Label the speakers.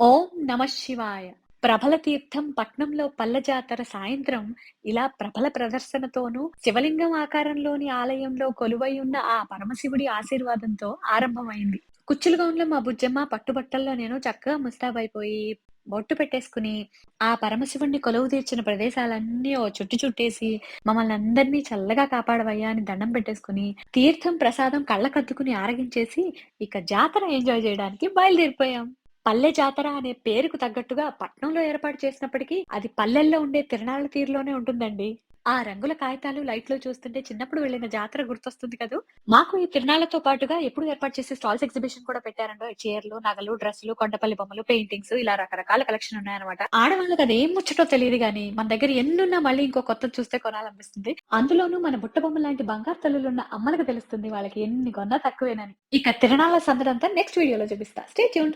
Speaker 1: ఓం నమ శివాయ. ప్రభల తీర్థం పట్నంలో పల్లె జాతర సాయంత్రం ఇలా ప్రభల ప్రదర్శనతోనూ శివలింగం ఆకారంలోని ఆలయంలో కొలువై ఉన్న ఆ పరమశివుడి ఆశీర్వాదంతో ఆరంభమైంది. కుచ్చులుగౌన్లో మా బుజ్జమ్మ పట్టుబట్టల్లో నేను చక్కగా ముస్తాబైపోయి బొట్టు పెట్టేసుకుని ఆ పరమశివుణ్ణి కొలువు తీర్చిన ప్రదేశాలన్నీ ఓ చుట్టు చుట్టేసి మమ్మల్ని అందరినీ చల్లగా కాపాడవయ్యా అని దండం పెట్టేసుకుని తీర్థం ప్రసాదం కళ్ళకద్దుకుని ఆరగించేసి ఇక జాతర ఎంజాయ్ చేయడానికి బయలుదేరిపోయాం. పల్లె జాతర అనే పేరుకు తగ్గట్టుగా పట్నంలో ఏర్పాటు చేసినప్పటికీ అది పల్లెల్లో ఉండే తిరణాల తీరులోనే ఉంటుందండి. ఆ రంగుల కాగితాలు లైట్లు చూస్తుంటే చిన్నప్పుడు వెళ్ళిన జాతర గుర్తొస్తుంది కదా? మాకు ఈ తిరణాలతో పాటుగా ఎప్పుడు ఏర్పాటు చేసే స్టాల్స్ ఎగ్జిబిషన్ కూడా పెట్టారండో. చీరలు నగలు డ్రెస్సులు కొండపల్లి బొమ్మలు పెయింటింగ్స్ ఇలా రకరకాల కలెక్షన్ ఉన్నాయన్నమాట. ఆడవాళ్ళకి అది ఏం ముచ్చటో తెలియదు కానీ మన దగ్గర ఎన్నున్నా మళ్ళీ ఇంకో కొత్త చూస్తే కొనాలనిపిస్తుంది. అందులోనూ మన బుట్ట బొమ్మ లాంటి బంగారు తల్లులు ఉన్న అమ్మలకు తెలుస్తుంది వాళ్ళకి ఎన్ని కొన్నా తక్కువేనని. ఇక తిరణాల సందడంతా నెక్స్ట్ వీడియోలో చూపిస్తా. Stay tune